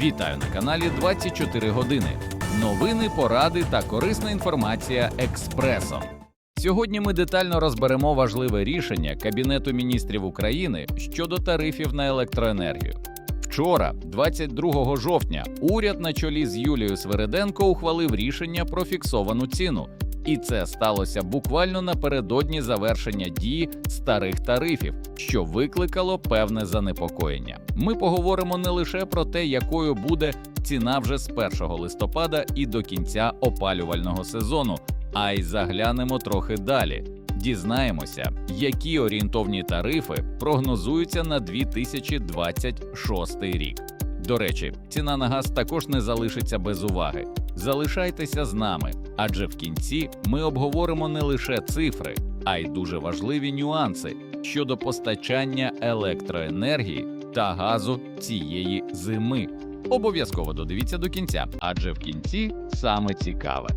Вітаю на каналі 24 години. Новини, поради та корисна інформація експресом. Сьогодні ми детально розберемо важливе рішення Кабінету міністрів України щодо тарифів на електроенергію. Вчора, 22 жовтня, уряд на чолі з Юлією Свериденко ухвалив рішення про фіксовану ціну. І це сталося буквально напередодні завершення дії старих тарифів, що викликало певне занепокоєння. Ми поговоримо не лише про те, якою буде ціна вже з 1 листопада і до кінця опалювального сезону, а й заглянемо трохи далі. Дізнаємося, які орієнтовні тарифи прогнозуються на 2026 рік. До речі, ціна на газ також не залишиться без уваги. Залишайтеся з нами, адже в кінці ми обговоримо не лише цифри, а й дуже важливі нюанси щодо постачання електроенергії та газу цієї зими. Обов'язково додивіться до кінця, адже в кінці саме цікаве.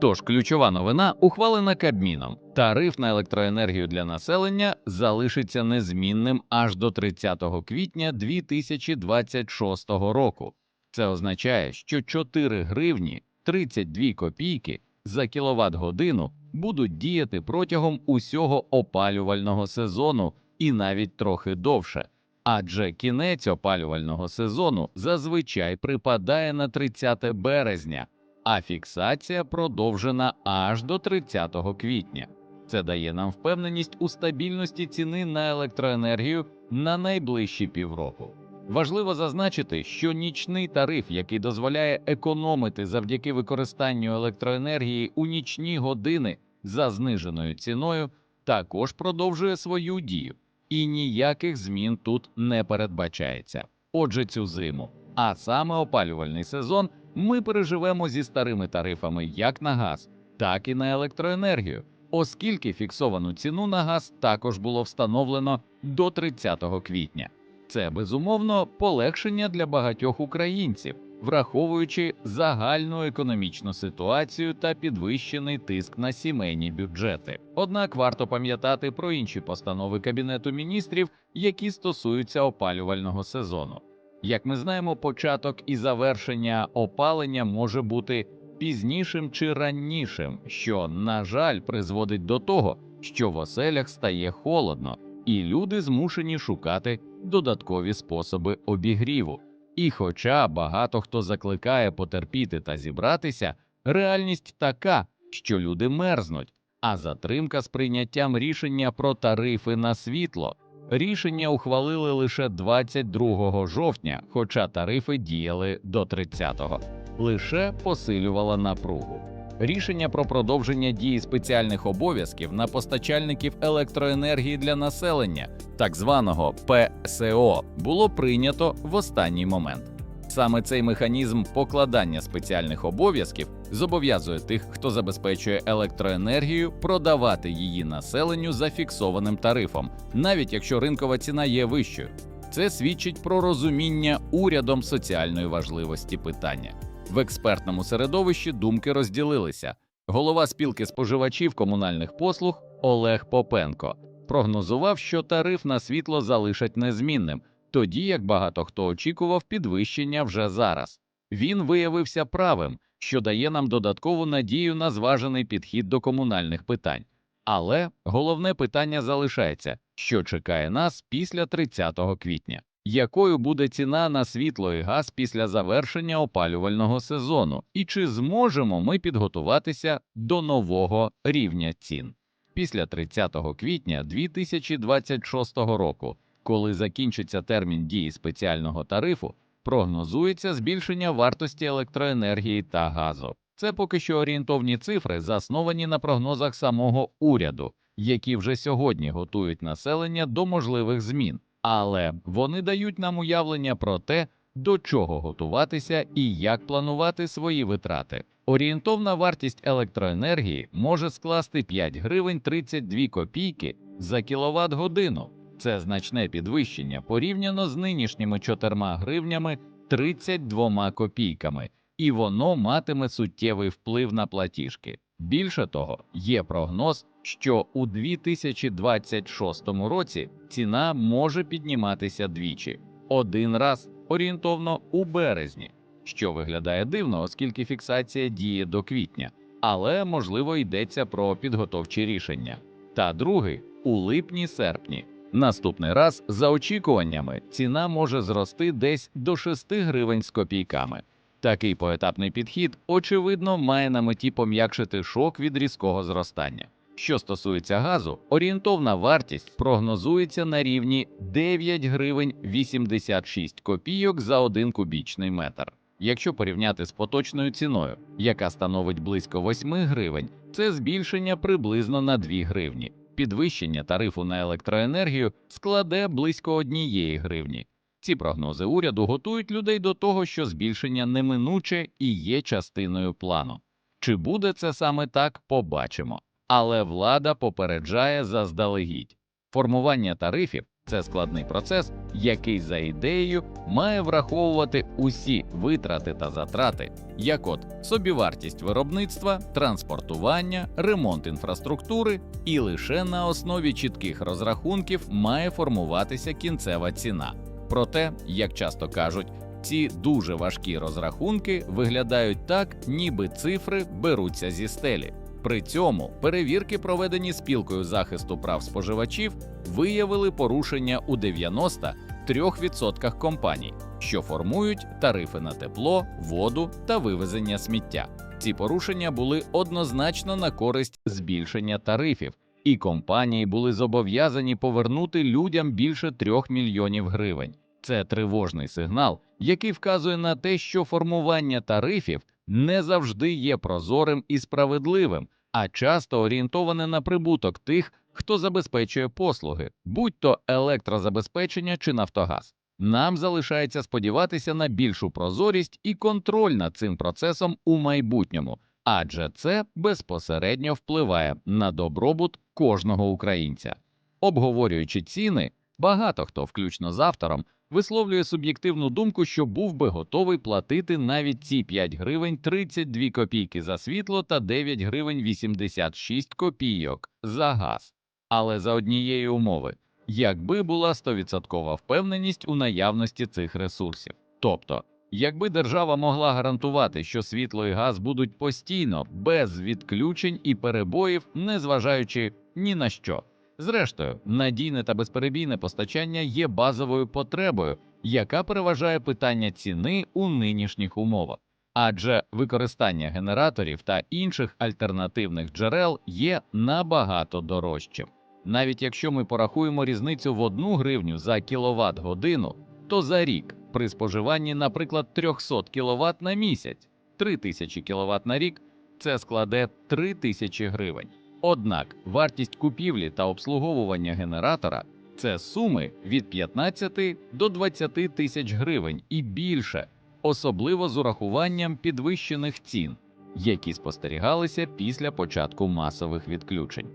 Тож ключова новина ухвалена Кабміном. Тариф на електроенергію для населення залишиться незмінним аж до 30 квітня 2026 року. Це означає, що 4 гривні 32 копійки за кіловат годину будуть діяти протягом усього опалювального сезону і навіть трохи довше. Адже кінець опалювального сезону зазвичай припадає на 30 березня, а фіксація продовжена аж до 30 квітня. Це дає нам впевненість у стабільності ціни на електроенергію на найближчі півроку. Важливо зазначити, що нічний тариф, який дозволяє економити завдяки використанню електроенергії у нічні години за зниженою ціною, також продовжує свою дію, і ніяких змін тут не передбачається. Отже, цю зиму, а саме опалювальний сезон, ми переживемо зі старими тарифами як на газ, так і на електроенергію, оскільки фіксовану ціну на газ також було встановлено до 30 квітня. Це безумовно полегшення для багатьох українців, враховуючи загальну економічну ситуацію та підвищений тиск на сімейні бюджети. Однак варто пам'ятати про інші постанови Кабінету міністрів, які стосуються опалювального сезону. Як ми знаємо, початок і завершення опалення може бути пізнішим чи раннішим, що, на жаль, призводить до того, що в оселях стає холодно, і люди змушені шукати додаткові способи обігріву. І хоча багато хто закликає потерпіти та зібратися, реальність така, що люди мерзнуть, а затримка з прийняттям рішення про тарифи на світло. Рішення ухвалили лише 22 жовтня, хоча тарифи діяли до 30-го. Лише посилювала напругу. Рішення про продовження дії спеціальних обов'язків на постачальників електроенергії для населення, так званого ПСО, було прийнято в останній момент. Саме цей механізм покладання спеціальних обов'язків зобов'язує тих, хто забезпечує електроенергію, продавати її населенню за фіксованим тарифом, навіть якщо ринкова ціна є вищою. Це свідчить про розуміння урядом соціальної важливості питання. В експертному середовищі думки розділилися. Голова спілки споживачів комунальних послуг Олег Попенко прогнозував, що тариф на світло залишать незмінним, тоді як багато хто очікував підвищення вже зараз. Він виявився правим, що дає нам додаткову надію на зважений підхід до комунальних питань. Але головне питання залишається, що чекає нас після 30 квітня. Якою буде ціна на світло і газ після завершення опалювального сезону, і чи зможемо ми підготуватися до нового рівня цін? Після 30 квітня 2026 року, коли закінчиться термін дії спеціального тарифу, прогнозується збільшення вартості електроенергії та газу. Це поки що орієнтовні цифри, засновані на прогнозах самого уряду, які вже сьогодні готують населення до можливих змін але вони дають нам уявлення про те, до чого готуватися і як планувати свої витрати. Орієнтовна вартість електроенергії може скласти 5 гривень 32 копійки за кіловат годину. Це значне підвищення порівняно з нинішніми 4 гривнями 32 копійками, і воно матиме суттєвий вплив на платіжки. Більше того, є прогноз, що у 2026 році ціна може підніматися двічі: один раз орієнтовно у березні, що виглядає дивно, оскільки фіксація діє до квітня, але можливо йдеться про підготовчі рішення. Та другий у липні-серпні. Наступний раз, за очікуваннями, ціна може зрости десь до 6 гривень з копійками. Такий поетапний підхід, очевидно, має на меті пом'якшити шок від різкого зростання. Що стосується газу, орієнтовна вартість прогнозується на рівні 9 гривень 86 копійок за 1 кубічний метр. Якщо порівняти з поточною ціною, яка становить близько 8 гривень, це збільшення приблизно на 2 гривні. Підвищення тарифу на електроенергію складе близько 1 гривні. Ці прогнози уряду готують людей до того, що збільшення неминуче і є частиною плану. Чи буде це саме так, побачимо. Але влада попереджає заздалегідь. Формування тарифів це складний процес, який за ідеєю має враховувати усі витрати та затрати, як от собівартість виробництва, транспортування, ремонт інфраструктури, і лише на основі чітких розрахунків має формуватися кінцева ціна. Проте, як часто кажуть, ці дуже важкі розрахунки виглядають так, ніби цифри беруться зі стелі. При цьому перевірки, проведені спілкою захисту прав споживачів, виявили порушення у 93% компаній, що формують тарифи на тепло, воду та вивезення сміття. Ці порушення були однозначно на користь збільшення тарифів, і компанії були зобов'язані повернути людям більше 3 мільйонів гривень. Це тривожний сигнал, який вказує на те, що формування тарифів не завжди є прозорим і справедливим, а часто орієнтоване на прибуток тих, хто забезпечує послуги, будь то електрозабезпечення чи Нафтогаз. Нам залишається сподіватися на більшу прозорість і контроль над цим процесом у майбутньому, адже це безпосередньо впливає на добробут кожного українця. Обговорюючи ціни, багато хто, включно з автором, висловлює суб'єктивну думку, що був би готовий платити навіть ці 5 гривень 32 копійки за світло та 9 гривень 86 копійок за газ. Але за однієї умови, якби була 100% впевненість у наявності цих ресурсів. Тобто, якби держава могла гарантувати, що світло і газ будуть постійно, без відключень і перебоїв, незважаючи ні на що. Зрештою, надійне та безперебійне постачання є базовою потребою, яка переважає питання ціни у нинішніх умовах, адже використання генераторів та інших альтернативних джерел є набагато дорожчим. Навіть якщо ми порахуємо різницю в 1 гривню за кіловат годину, то за рік при споживанні, наприклад, 300 кВт на місяць, 3000 кВт на рік, це складе 3000 гривень. Однак вартість купівлі та обслуговування генератора це суми від 15 до 20 тисяч гривень і більше, особливо з урахуванням підвищених цін, які спостерігалися після початку масових відключень.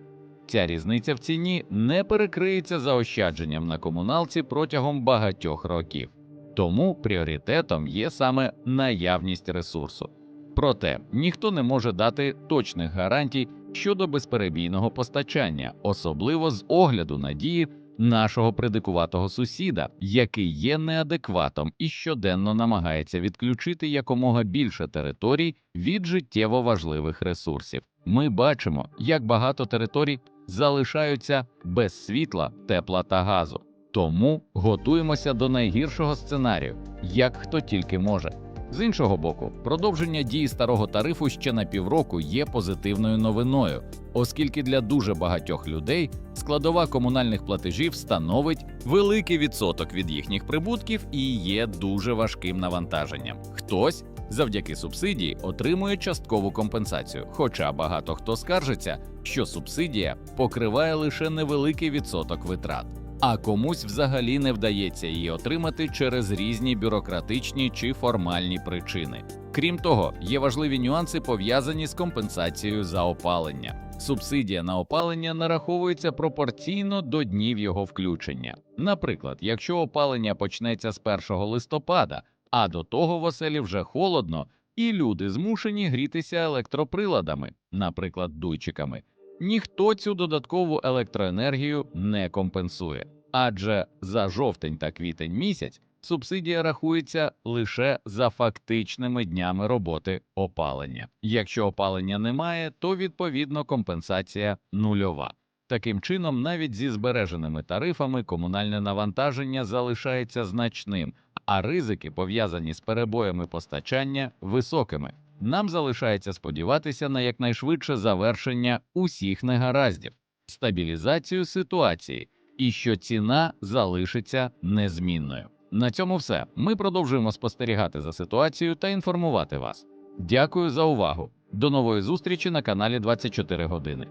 Ця різниця в ціні не перекриється заощадженням на комуналці протягом багатьох років, тому пріоритетом є саме наявність ресурсу. Проте ніхто не може дати точних гарантій щодо безперебійного постачання, особливо з огляду на дії нашого предикуватого сусіда, який є неадекватом і щоденно намагається відключити якомога більше територій від життєво важливих ресурсів. Ми бачимо, як багато територій залишаються без світла, тепла та газу. Тому готуємося до найгіршого сценарію, як хто тільки може. З іншого боку, продовження дії старого тарифу ще на півроку є позитивною новиною, оскільки для дуже багатьох людей складова комунальних платежів становить великий відсоток від їхніх прибутків і є дуже важким навантаженням. Хтось завдяки субсидії отримує часткову компенсацію, хоча багато хто скаржиться, що субсидія покриває лише невеликий відсоток витрат а комусь взагалі не вдається її отримати через різні бюрократичні чи формальні причини. Крім того, є важливі нюанси пов'язані з компенсацією за опалення. Субсидія на опалення нараховується пропорційно до днів його включення. Наприклад, якщо опалення почнеться з 1 листопада, а до того в оселі вже холодно, і люди змушені грітися електроприладами, наприклад, дуйчиками ніхто цю додаткову електроенергію не компенсує. Адже за жовтень та квітень місяць Субсидія рахується лише за фактичними днями роботи опалення. Якщо опалення немає, то відповідно компенсація нульова. Таким чином, навіть зі збереженими тарифами комунальне навантаження залишається значним, а ризики, пов'язані з перебоями постачання, високими. Нам залишається сподіватися на якнайшвидше завершення усіх негараздів, стабілізацію ситуації і що ціна залишиться незмінною. На цьому все. Ми продовжуємо спостерігати за ситуацією та інформувати вас. Дякую за увагу. До нової зустрічі на каналі 24 години.